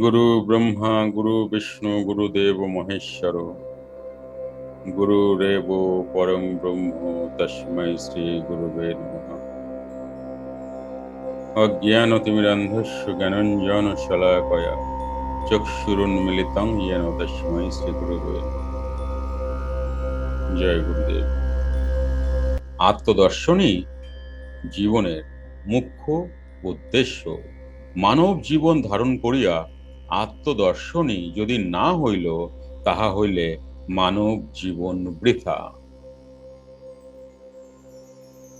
গুরু ব্রহ্মা, গুরু বিষ্ণু গুরুদেব মহেশ্বর। গুরুরেব পরম ব্রহ্ম, তস্মৈ শ্রী গুরুবে নমঃ। অজ্ঞানতিমিরান্ধস্য জ্ঞানঞ্জন শলাকয়া চক্ষুরুন্মিলিতং येन তস্মৈ শ্রী গুরুবে। জয় গুরুদেব। আত্মদর্শনই জীবনের মুখ্য উদ্দেশ্য। মানব জীবন ধারণ করিয়া আত্মদর্শনই যদি না হইল, তাহা হইলে মানব জীবন বৃথা।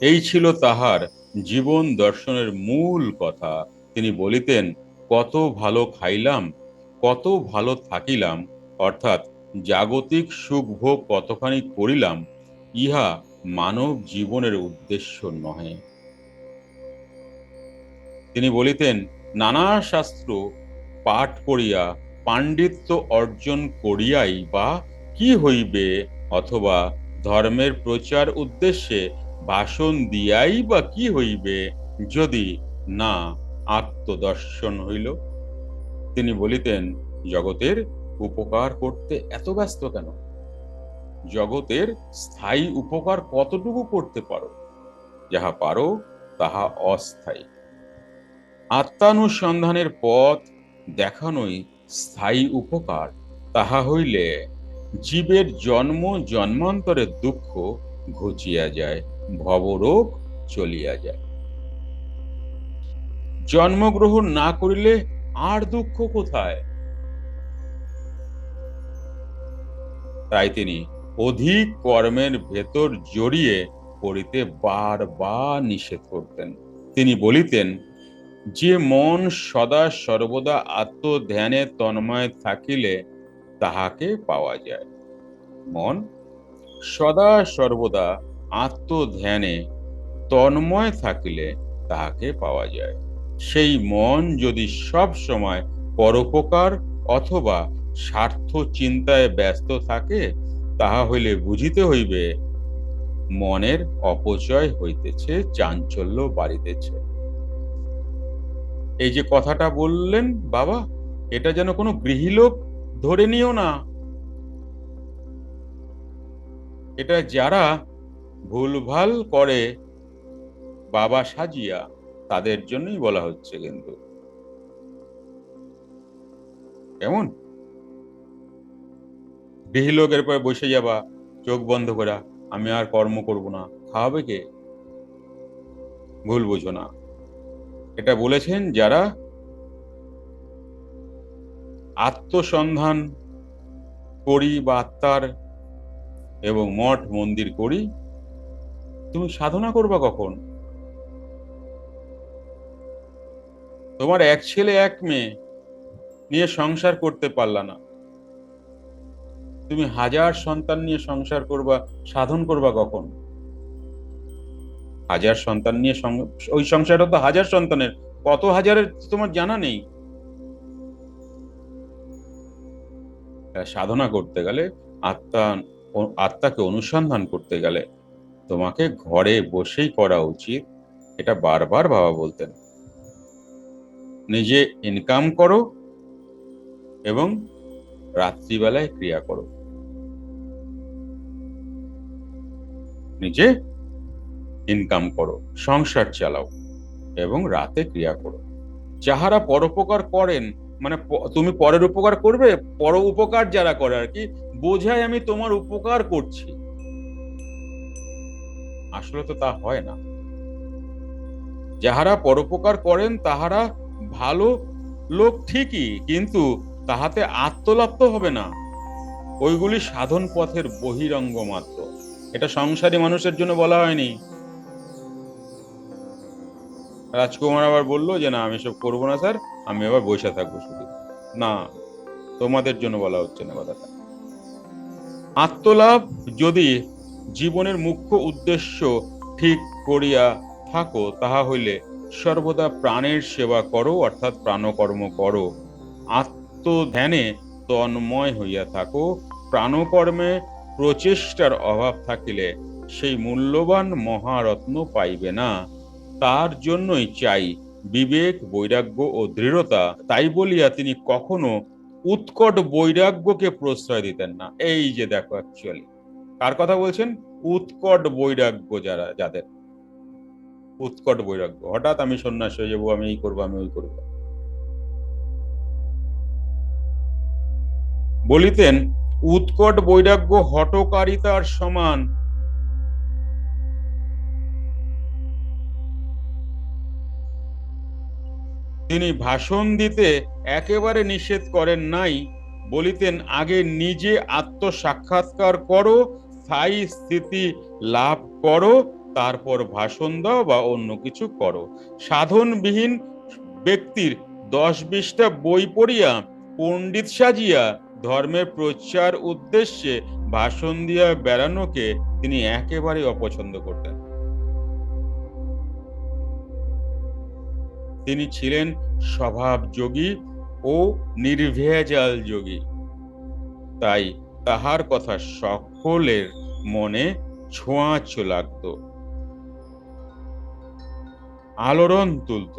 এই ছিল তাহার জীবন দর্শনের মূল কথা। তিনি বলিতেন, কত ভালো খাইলাম, কত ভালো থাকিলাম, অর্থাৎ জাগতিক সুখ ভোগ কতখানি করিলাম, ইহা মানব জীবনের উদ্দেশ্য নহে। তিনি বলিতেন, নানা শাস্ত্র পাঠ করিয়া পাণ্ডিত্য অর্জন করিয়াই বা কি হইবে অথবা ধর্মের প্রচার উদ্দেশ্যে ভাষণ দিয়াই বা কি হইবে যদি না আত্মদর্শন হইল? তিনি বলিতেন, জগতের উপকার করতে এত ব্যস্ত কেন? জগতের স্থায়ী উপকার কতটুকু করতে পারো? যাহা পারো তাহা অস্থায়ী। আত্মানুসন্ধানের পথ দেখানোই স্থায়ী উপকার। তাহা হইলে জীবের জন্ম জন্মান্তরের দুঃখ ঘুচিয়া যায়, ভবরোগ চলিয়া যায়। জন্মগ্রহণ না করিলে আর দুঃখ কোথায়? তাই তিনি অধিক কর্মের ভেতর জড়িয়ে পড়িতে বারবার নিষেধ করতেন। তিনি বলিতেন যে মন সদা সর্বদা আত্মধ্যানে তন্ময় থাকিলে তাহাকে পাওয়া যায়। মন সদা সর্বদা আত্মধ্যানে তন্ময় থাকিলে তাহাকে পাওয়া যায়। সেই মন যদি সব সময় পরোপকার অথবা স্বার্থ চিন্তায় ব্যস্ত থাকে, তাহা হইলে বুঝিতে হইবে, মনের অপচয় হইতেছে, চাঞ্চল্য বাড়িতেছে। এই যে কথাটা বললেন, বাবা, এটা যেন কোনো গৃহীলোক ধরে নিও না। এটা যারা ভুলভাল করে, বাবা সাজিয়া, তাদের জন্যই বলা হচ্ছে কিন্তু। কেমন? গৃহীলোকের পরে বসে যাবা, চোখ বন্ধ করা, আমি আর কর্ম করব না। খাওয়াবে কে? ভুল বুঝো না। এটা বলেছেন যারা আত্মসন্ধান করি বা আত্মার এবং মঠ মন্দির করি, তুমি সাধনা করবা কখন? তোমার এক ছেলে, এক মেয়ে নিয়ে সংসার করতে পারলা না। তুমি হাজার সন্তান নিয়ে সংসার করবা, সাধন করবা কখন? হাজার সন্তান নিয়ে ওই সংসারটা তো হাজার সন্তানের। কত হাজারের তোমার জানা নেই। সাধনা করতে গেলে আত্মা আত্মাকে অনুসন্ধান করতে গেলে তোমাকে ঘরে বসেই করা উচিত। এটা বারবার বাবা বলতেন। নিজে ইনকাম করো এবং রাত্রিবেলায় ক্রিয়া করো। নিজে ইনকাম করো, সংসার চালাও এবং রাতে ক্রিয়া করো। যাহারা পরোপকার করেন মানে তুমি পরের উপকার করবে, পর উপকার যারা করে আর কি বোঝায় আমি তোমার উপকার করছি। আসলে তো তা হয় না। যাহারা পরোপকার করেন, তাহারা ভালো লোক ঠিকই, কিন্তু তাহাতে আত্মলাভ তো হবে না। ওইগুলি সাধন পথের বহিরঙ্গ মাত্র। এটা সংসারী মানুষের জন্য বলা হয়নি। রাজকুমার আবার বলল যে, না, আমি সব করব না, স্যার। আমি আবার বসে থাকব শুধু। না, তোমাদের জন্য বলা হচ্ছে না কথাটা। আত্মলাভ যদি জীবনের মুখ্য উদ্দেশ্য ঠিক করিয়া থাকো, তাহা হইলে সর্বদা প্রাণের সেবা করো, অর্থাৎ প্রাণকর্ম করো। আত্মধ্যানে তন্ময় হইয়া থাকো। প্রাণকর্মে প্রচেষ্টার অভাব থাকিলে সেই মূল্যবান মহারত্ন পাইবে না। তার জন্যই চাই বিবেক, বৈরাগ্য ও দৃঢ়তা। তাই বলিয়া তিনি কখনো উৎকট বৈরাগ্যকে প্রশ্রয় দিতেন না। এই যে দেখো অ্যাকচুয়ালি কার কথা বলছেন? উৎকট বৈরাগ্য যারা, যাদের। উৎকট বৈরাগ্য। হঠাৎ আমি সন্ন্যাস হয়ে যাব, আমি এই করব, আমি ওই করব। বলিতেন, উৎকট বৈরাগ্য হটকারিতার সমান তিনি ভাষণ দিতে একেবারে নিষেধ করেন নাই, বলিতেন, আগে নিজে আত্মসাক্ষাৎকার করো, স্থায়ী স্থিতি লাভ করো, তারপর ভাষণ দাও বা অন্য কিছু করো। সাধনবিহীন ব্যক্তির দশ বিশটা বই পড়িয়া, পণ্ডিত সাজিয়া ধর্মের প্রচার উদ্দেশ্যে ভাষণ দিয়া বেড়ানোকে তিনি একেবারে অপছন্দ করতেন। তিনি ছিলেন স্বভাব যোগী ও নির্ভেজাল যোগী তাই তাহার কথা সকলের মনে ছোঁয়াচ লাগতো। আলোড়ন তুলত,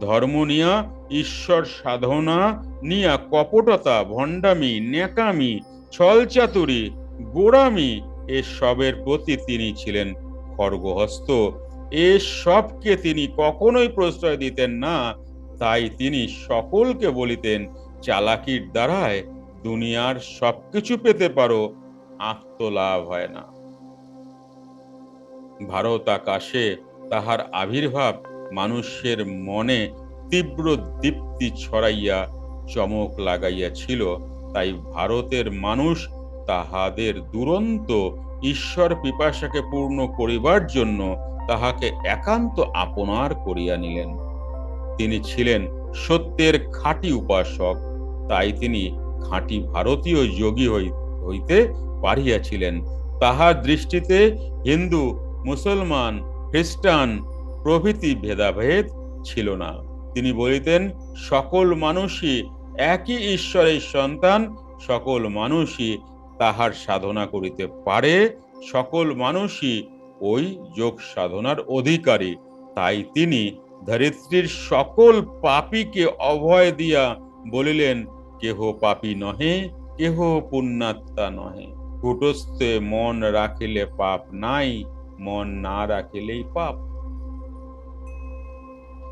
ধর্ম নিয়া, ঈশ্বর সাধনা নিয়া, কপটতা, ভণ্ডামি, ন্যাকামি, ছলচাতুরি, গোড়ামি, এসবের প্রতি তিনি ছিলেন খর্গহস্ত এসবকে তিনি কখনোই প্রশ্রয় দিতেন না, তাই তিনি সকলকে বলিতেন, চালাকির দ্বারায় দুনিয়ার সবকিছু পেতে পারো, আত্মলাভ হয় না। ভারত আকাশে তাহার আবির্ভাব মানুষের মনে তীব্র দীপ্তি ছড়াইয়া চমক লাগাইয়াছিল, তাই ভারতের মানুষ তাহাদের দুরন্ত ঈশ্বর পিপাসাকে পূর্ণ করিবার জন্য তাহাকে একান্ত আপনার করিয়া নিলেন। তিনি ছিলেন সত্যের খাঁটি উপাসক, তাই তিনি খাঁটি ভারতীয় যোগী হইতে পারিয়াছিলেন। তাহার দৃষ্টিতে হিন্দু, মুসলমান, খ্রিস্টান প্রভৃতি ভেদাভেদ ছিল না। তিনি বলিতেন, সকল মানুষই একই ঈশ্বরের সন্তান, সকল মানুষই তাহার সাধনা করিতে পারে, সকল মানুষই ওই যোগ সাধনার অধিকারী। তাই তিনি ধরিত্রীর সকল পাপীকে অভয় দিয়া বলিলেন, কেহ পাপী নহে, কেহ পুণ্যাত্মা নহে। কুটস্থে মন রাখিলে পাপ নাই, মন না রাখিলেই পাপ।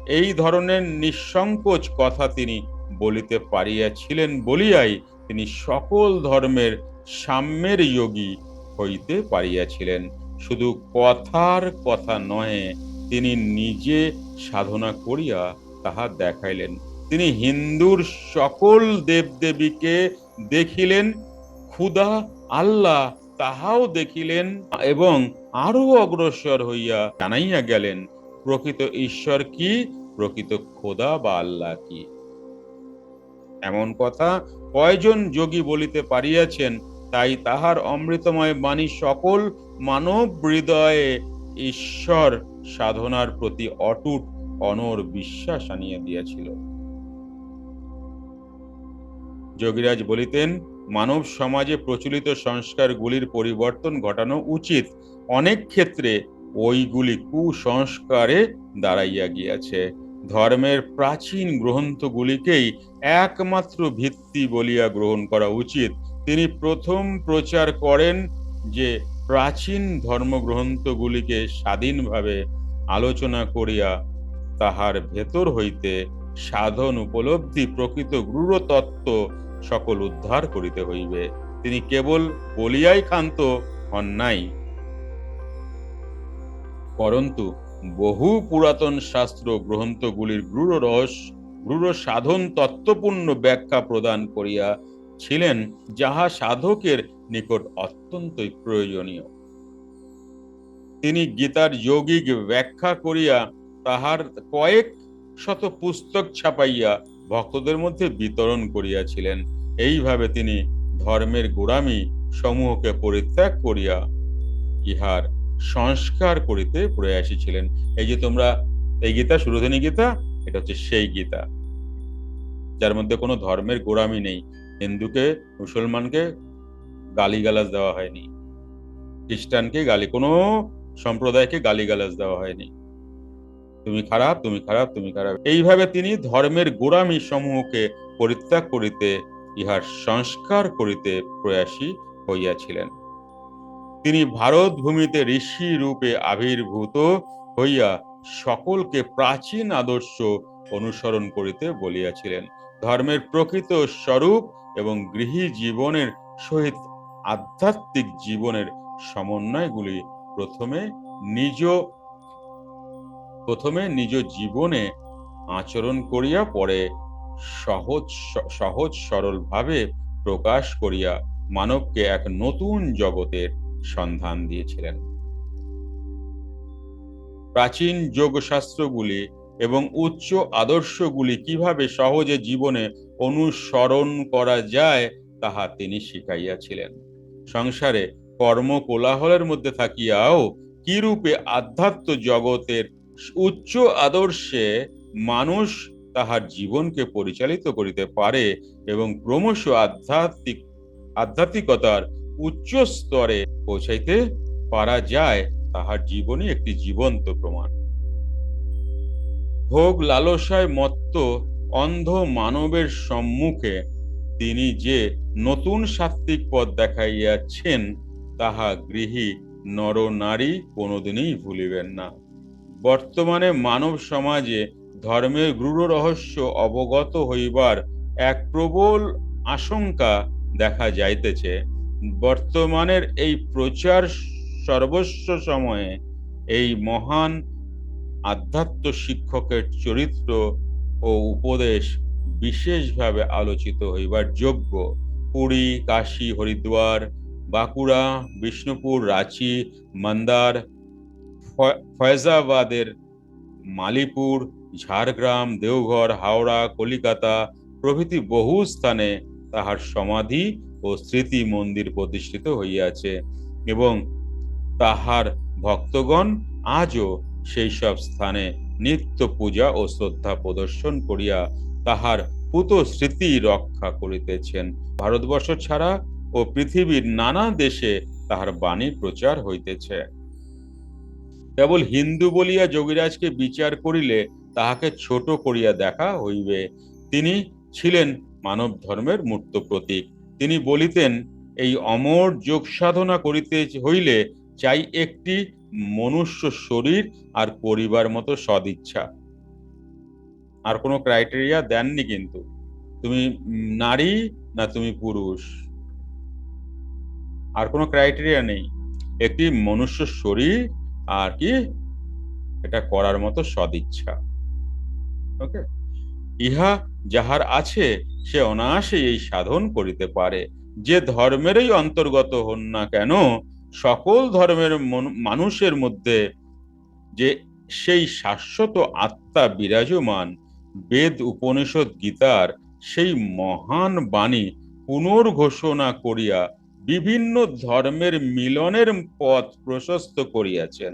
এই ধরনের নিঃসংকোচ কথা তিনি বলিতে পারিয়াছিলেন বলিয়াই তিনি সকল ধর্মের সাম্যের যোগী হইতে পারিয়াছিলেন। শুধু কথার কথা নহে, তিনি নিজে সাধনা করিয়া তাহা দেখাইলেন। তিনি হিন্দুর সকল দেবদেবীকে দেখিলেন ক্ষুদা আল্লাহ তাহাও দেখিলেন এবং আরও অগ্রসর হইয়া জানাইয়া গেলেন, প্রকৃত ঈশ্বর কি, প্রকৃত খোদা বা আল্লাহ কি? এমন কথা কয়জন যোগী বলিতে পারিয়াছেন তাই তাহার অমৃতময় বাণী সকল মানব হৃদয়ে ঈশ্বর সাধনার প্রতি অটুট অনর বিশ্বাস আনিয়া দিয়াছিল। যোগীরাজ বলিতেন, মানব সমাজে প্রচলিত সংস্কারগুলির পরিবর্তন ঘটানো উচিত। অনেক ক্ষেত্রে ওইগুলি কুসংস্কারে দাঁড়াইয়া গিয়াছে। ধর্মের প্রাচীন গ্রন্থগুলিকেই একমাত্র ভিত্তি বলিয়া গ্রহণ করা উচিত। তিনি প্রথম প্রচার করেন যে প্রাচীন ধর্মগ্রন্থগুলিকে স্বাধীনভাবে আলোচনা করিয়া তাহার ভেতর হইতে সাধন উপলব্ধি প্রকৃত তত্ত্ব সকল উদ্ধার করিতে হইবে। তিনি কেবল বলিয়াই ক্ষান্ত হন নাই। পরন্তু বহু পুরাতন শাস্ত্র গ্রন্থগুলির গূঢ় রহস্য গূঢ় সাধন তত্ত্বপূর্ণ ব্যাখ্যা প্রদান করিয়া ছিলেন যাহা সাধকের নিকট অত্যন্তই প্রয়োজনীয়। তিনি গীতার যৌগিক ব্যাখ্যা করিয়া তাহার কয়েক শত পুস্তক ছাপাইয়া ভক্তদের মধ্যে বিতরণ করিয়াছিলেন। এইভাবে তিনি ধর্মের গোড়ামি সমূহকে পরিত্যাগ করিয়া ইহার সংস্কার করিতে প্রয়াসী ছিলেন এই যে তোমরা এই গীতা সুরধনী গীতা, এটা হচ্ছে সেই গীতা, যার মধ্যে কোনো ধর্মের গোড়ামি নেই। হিন্দুকে, মুসলমানকে গালিগালাজ দেওয়া হয়নি। খ্রিস্টানকে গালি, কোনো সম্প্রদায়কে গালিগালাজ দেওয়া হয়নি। তুমি খারাপ তুমি খারাপ তুমি খারাপ। এইভাবে তিনি ধর্মের গোড়ামি সমূহকে পরিত্যাগ করিতে, ইহার সংস্কার করিতে প্রয়াসী হইয়াছিলেন। তিনি ভারত ভূমিতে ঋষি রূপে আবির্ভূত হইয়া সকলকে প্রাচীন আদর্শ অনুসরণ করিতে বলিয়াছিলেন। ধর্মের প্রকৃত স্বরূপ এবং গৃহী জীবনের সহিত আধ্যাত্মিক জীবনের সমন্বয়গুলি প্রথমে নিজ প্রথমে নিজ জীবনে আচরণ করিয়া পরে সহজ সহজ সরল ভাবে প্রকাশ করিয়া মানবকে এক নতুন জগতের সন্ধান দিয়েছিলেন। প্রাচীন যোগশাস্ত্রগুলি এবং উচ্চ আদর্শগুলি কীভাবে সহজে জীবনে অনুসরণ করা যায়, তাহা তিনি শিখাইয়াছিলেন। সংসারে কর্ম কোলাহলের মধ্যে থাকিয়াও কিরূপে আধ্যাত্ম জগতের উচ্চ আদর্শে মানুষ তাহার জীবনকে পরিচালিত করিতে পারে এবং ক্রমশ আধ্যাত্মিক, আধ্যাত্মিকতার উচ্চ স্তরে পৌঁছাইতে পারা যায়, তাহার জীবনই একটি জীবন্ত প্রমাণ। ভোগ লালসায় মত্ত অন্ধ মানবের সম্মুখে তিনি যে নতুন সাত্ত্বিক পথ দেখাইয়াছেন, তাহা গৃহী নর নারী কোনোদিনই ভুলিবেন না। বর্তমানে মানব সমাজে ধর্মের গূঢ় রহস্য অবগত হইবার এক প্রবল আশঙ্কা দেখা যাইতেছে। বর্তমানের এই প্রচার সর্বস্ব সময়ে এই মহান আধ্যাত্ম শিক্ষকের চরিত্র ও উপদেশ বিশেষভাবে আলোচিত হইবার যোগ্য পুরী, কাশী, হরিদ্বার, বাঁকুড়া, বিষ্ণুপুর, রাঁচি, মন্দার ফয়জাবাদের মালিপুর, ঝাড়গ্রাম, দেওঘর, হাওড়া, কলিকাতা প্রভৃতি বহু স্থানে তাহার সমাধি ও স্মৃতি মন্দির প্রতিষ্ঠিত হইয়াছে এবং তাহার ভক্তগণ আজও সেই সব স্থানে নিত্য পূজা ও শ্রদ্ধা প্রদর্শন করিয়া তাহার পুত স্মৃতি রক্ষা করিতেছেন। ভারতবর্ষ ছাড়া ও পৃথিবীর নানা দেশে তাহার বাণী প্রচার হইতেছে। কেবল হিন্দু বলিয়া যোগীরাজকে বিচার করিলে তাহাকে ছোট করিয়া দেখা হইবে। তিনি ছিলেন মানব ধর্মের মূর্ত প্রতীক। তিনি বলিতেন, এই অমর যোগ সাধনা করিতে হইলে চাই একটি মনুষ্য শরীর আর পরিবার মতো সদিচ্ছা। আর কোনো ক্রাইটেরিয়া দেননি কিন্তু। তুমি নারী না তুমি পুরুষ। আর কোনো ক্রাইটেরিয়া নেই। একটি মনুষ্য শরীর আর কি এটা করার মতো সদিচ্ছা। ওকে ইহা যাহার আছে, সে অনায়াসে এই সাধন করিতে পারে। যে ধর্মেরই অন্তর্গত হন না কেন সকল ধর্মের মানুষের মধ্যে যে সেই শাশ্বত আত্মা বিরাজমান বেদ, উপনিষদ, গীতার সেই মহান বাণী পুনর্ঘোষণা করিয়া বিভিন্ন ধর্মের মিলনের পথ প্রশস্ত করিয়াছেন।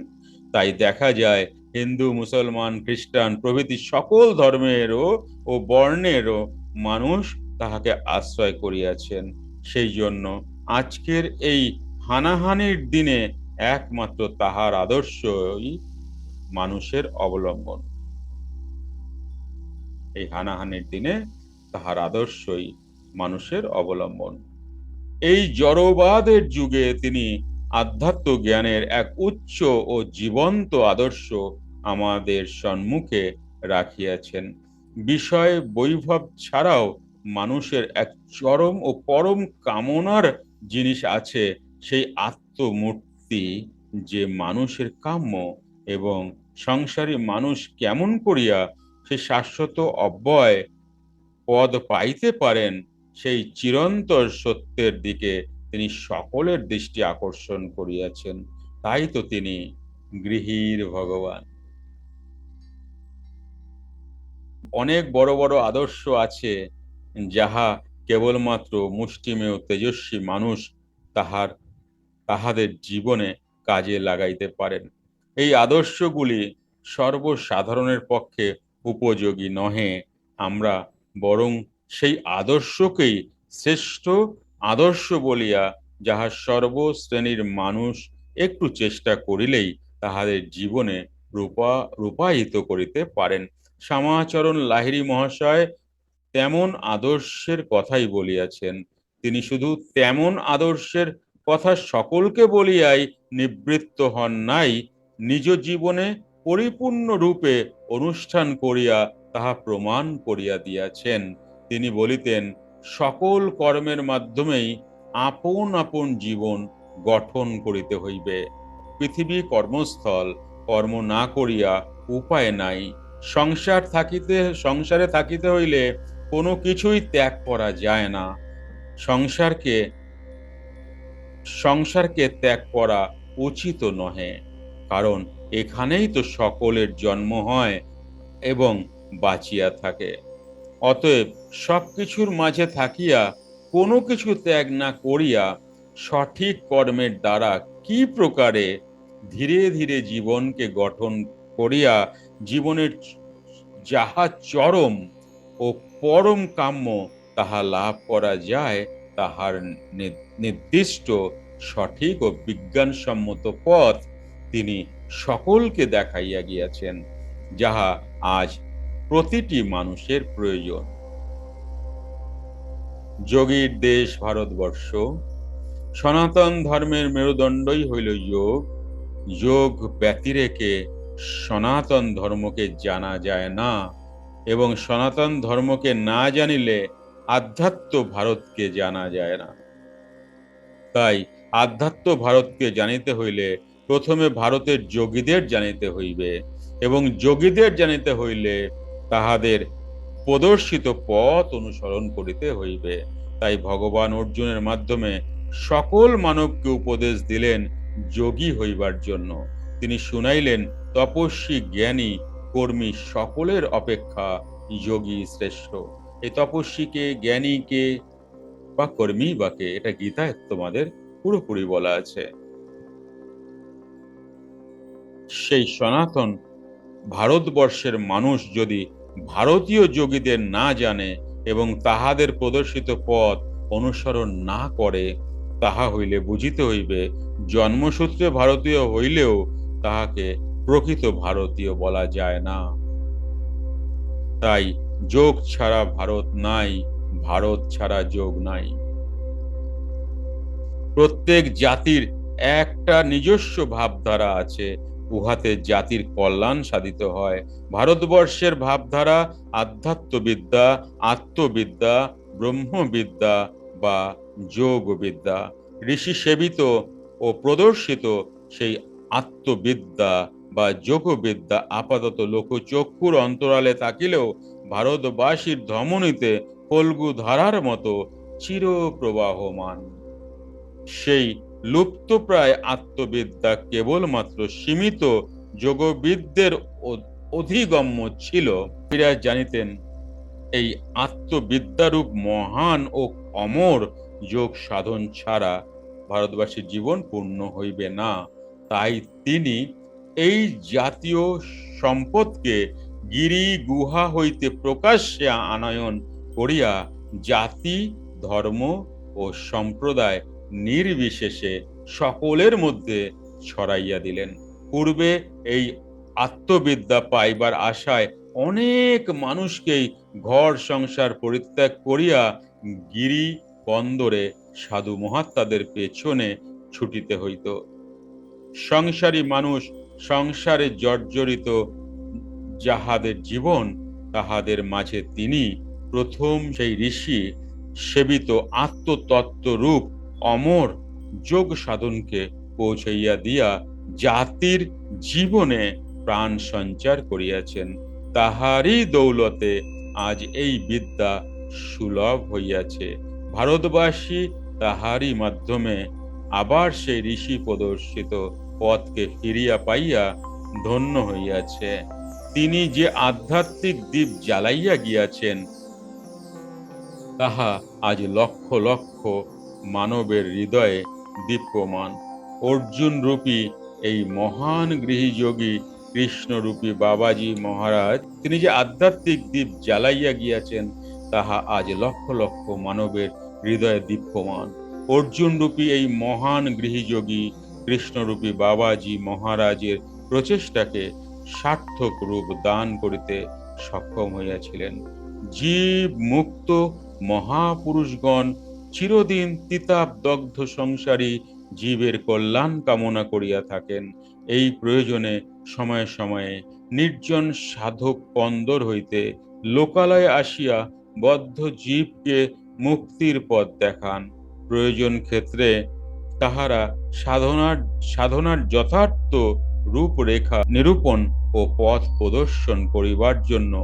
তাই দেখা যায় হিন্দু, মুসলমান, খ্রিস্টান প্রভৃতি সকল ধর্মেরও ও বর্ণেরও মানুষ তাহাকে আশ্রয় করিয়াছেন। সেই জন্য আজকের এই হানাহানির দিনে একমাত্র তাহার আদর্শই মানুষের অবলম্বন। এই হানাহানির দিনে তাহার আদর্শই মানুষের অবলম্বন। এই জড়বাদের যুগে তিনি আধ্যাত্ম জ্ঞানের এক উচ্চ ও জীবন্ত আদর্শ আমাদের সম্মুখে রাখিয়াছেন। বিষয় বৈভব ছাড়াও মানুষের এক চরম ও পরম কামনার জিনিস আছে সেই আত্মমূর্তি যে মানুষের কাম্য এবং সংসারী মানুষ কেমন করিয়া সে শাশ্বত অব্যয় পদ পাইতে পারেন, সেই চিরন্তর সত্যের দিকে তিনি সকলের দৃষ্টি আকর্ষণ করিয়াছেন। তাই তো তিনি গৃহীর ভগবান। অনেক বড় বড় আদর্শ আছে, যাহা কেবলমাত্র মুষ্টিমেয় তেজস্বী মানুষ তাহার তাহাদের জীবনে কাজে লাগাইতে পারেন। এই আদর্শগুলি সর্বসাধারণের পক্ষে উপযোগী নহে। আমরা বরং সেই আদর্শকেই শ্রেষ্ঠ আদর্শ বলিয়া যাহা সর্বশ্রেণীর মানুষ একটু চেষ্টা করিলেই তাহাদের জীবনে রূপা, রূপায়িত করিতে পারেন। শ্যামাচরণ লাহিড়ী মহাশয় তেমন আদর্শের কথাই বলিয়াছেন। তিনি শুধু তেমন আদর্শের কথা সকলকে বলিয়াই নিবৃত্ত হন নাই, নিজ জীবনে পরিপূর্ণ রূপে অনুষ্ঠান করিয়া তাহা প্রমাণ করিয়া দিয়াছেন। তিনি বলিতেন, সকল কর্মের মাধ্যমেই আপন আপন জীবন গঠন করিতে হইবে। পৃথিবী কর্মস্থল, কর্ম না করিয়া উপায় নাই। সংসার থাকিতে, সংসারে থাকিতে হইলে কোনো কিছুই ত্যাগ করা যায় না। সংসারকে সংসারকে ত্যাগ করা উচিত নহে, কারণ এখানেই তো সকলের জন্ম হয় এবং বাঁচিয়া থাকে। অতএব সব কিছুর মাঝে থাকিয়া কোনো কিছু ত্যাগ না করিয়া সঠিক কর্মের দ্বারা কি প্রকারে ধীরে ধীরে জীবনকে গঠন করিয়া জীবনের যাহা চরম ও পরম কাম্য তাহা লাভ করা যায়, তাহার নির্দিষ্ট, সঠিক ও বিজ্ঞানসম্মত পথ তিনি সকলকে দেখাইয়া গিয়াছেন, যাহা আজ প্রতিটি মানুষের প্রয়োজন। যোগীর দেশ ভারতবর্ষ, সনাতন ধর্মের মেরুদণ্ডই হইল যোগ। যোগ ব্যতিরেকে সনাতন ধর্মকে জানা যায় না এবং সনাতন ধর্মকে না জানিলে আধ্যাত্ম ভারতকে জানা যায় না। তাই আধ্যাত্ম ভারতকে জানিতে হইলে প্রথমে ভারতের যোগীদের জানিতে হইবে এবং যোগীদের জানিতে হইলে তাহাদের প্রদর্শিত পথ অনুসরণ করিতে হইবে। তাই ভগবান অর্জুনের মাধ্যমে সকল মানবকে উপদেশ দিলেন যোগী হইবার জন্য। তিনি শুনাইলেন, তপস্বী জ্ঞানী কর্মী সকলের অপেক্ষা যোগী শ্রেষ্ঠ। এই তপস্বীকে, জ্ঞানীকে বা কর্মী বাকে এটা গীতায় তোমাদের পুরোপুরি বলা আছে। সেই সনাতন ভারতবর্ষের মানুষ যদি ভারতীয় যোগীদের না জানে এবং তাহাদের প্রদর্শিত পথ অনুসরণ না করে, তাহা হইলে বুঝিতে হইবে, জন্মসূত্রে ভারতীয় হইলেও তাহাকে প্রকৃত ভারতীয় বলা যায় না। তাই যোগ ছাড়া ভারত নাই ভারত ছাড়া যোগ নাই। প্রত্যেক জাতির একটা নিজস্ব ভাবধারা আছে, উহাতে জাতির কল্যাণ সাধিত হয়। ভারতবর্ষের ভাবধারা আধ্যাত্মবিদ্যা, আত্মবিদ্যা, ব্রহ্মবিদ্যা বা যোগবিদ্যা। ঋষি সেবিত ও প্রদর্শিত সেই আত্মবিদ্যা বা যোগবিদ্যা আপাতত লোকচক্ষুর অন্তরালে থাকিলেও ভারতবাসীর ধমনীতে ফল্গু ধারার মতো চির প্রবাহমান সেই লুপ্তপ্রায় আত্মবিদ্যা কেবলমাত্র সীমিত যোগবিদদের অধিগম্য ছিল। বিরাজ জানিতেন, এই আত্মবিদ্যারূপ মহান ও অমর যোগ সাধন ছাড়া ভারতবাসীর জীবন পূর্ণ হইবে না। তাই তিনি এই জাতীয় সম্পদকে গিরি গুহা হইতে প্রকাশ্যে আনয়ন করিয়া জাতি, ধর্ম ও সম্প্রদায় নির্বিশেষে সকলের মধ্যে ছড়াইয়া দিলেন। পূর্বে এই আত্মবিদ্যা পাইবার আশায় অনেক মানুষকেই ঘর সংসার পরিত্যাগ করিয়া গিরি বন্দরে সাধু মহাত্মাদের পেছনে ছুটিতে হইত। সংসারী মানুষ সংসারে জর্জরিত যাহাদের জীবন, তাহাদের মাঝে তিনি প্রথম সেই ঋষি সেবিত আত্মতত্ত্ব রূপ অমর যোগ সাধনকে পৌঁছাইয়া দিয়া জাতির জীবনে প্রাণ সঞ্চার করিয়াছেন। তাহারই দৌলতে আজ এই বিদ্যা সুলভ হইয়াছে। ভারতবাসী তাহারই মাধ্যমে আবার সেই ঋষি প্রদর্শিত পথকে ফিরিয়া পাইয়া ধন্য হইয়াছে। তিনি যে আধ্যাত্মিক দ্বীপ জ্বালাইয়া গিয়াছেন তাহা আজ লক্ষ লক্ষ মানবের হৃদয়ে দীপ্যমান। অর্জুন রূপী এই মহান গৃহীযোগী কৃষ্ণরূপী বাবাজি মহারাজ, তিনি যে আধ্যাত্মিক দ্বীপ জ্বালাইয়া গিয়াছেন, তাহা আজ লক্ষ লক্ষ মানবের হৃদয়ে দীপ্যমান। অর্জুন রূপী এই মহান গৃহীযোগী কৃষ্ণরূপী বাবাজি মহারাজের প্রচেষ্টাকে সার্থক রূপ দান করিতে সক্ষম হইয়াছিলেন। জীব মুক্ত মহাপুরুষগণ চিরদিন তিতাব দগ্ধ সংসারী জীবের কল্যাণ কামনা করিয়া থাকেন। এই প্রয়োজনে সময়ে সময়ে নির্জন সাধক কন্দর হইতে লোকালয়ে আসিয়া বদ্ধ জীবকে মুক্তির পথ দেখান। প্রয়োজন ক্ষেত্রে তাহারা সাধনার সাধনার যথার্থ রূপরেখা নিরূপণ ও পথ প্রদর্শন করিবার জন্য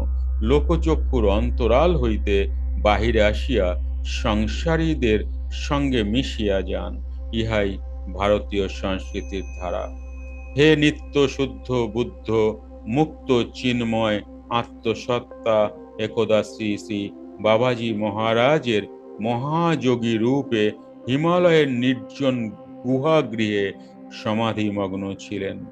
লোকচক্ষুর অন্তরাল হইতে বাহিরে আসিয়া সংসারীদের সঙ্গে মিশিয়া যান। ইহাই ভারতীয় সংস্কৃতির ধারা। হে নিত্য শুদ্ধ, বুদ্ধ, মুক্ত, চিন্ময় আত্মসত্তা একদা শ্রী শ্রী বাবাজি মহারাজের মহাযোগী রূপে হিমালয়ের নির্জন গুহাগৃহে সমাধিমগ্ন ছিলেন।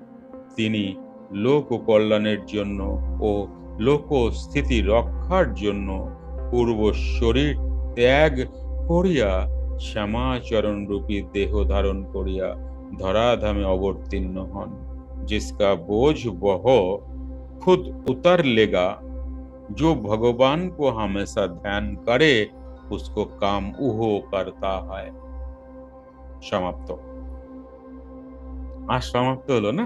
তিনি লোক কল্যাণের জন্য ও লোক স্থিতি রক্ষার জন্য পূর্ব শরীর ত্যাগ করিয়া শ্যামাচরণ রূপী দেহ ধারণ করিয়া ধরাধামে অবতীর্ণ হন जिसका बोझ वह खुद उतर लेगा जो भगवान को हमेशा ध्यान करे उसको काम उहो करता है সমাপ্ত আর সমাপ্ত হলো না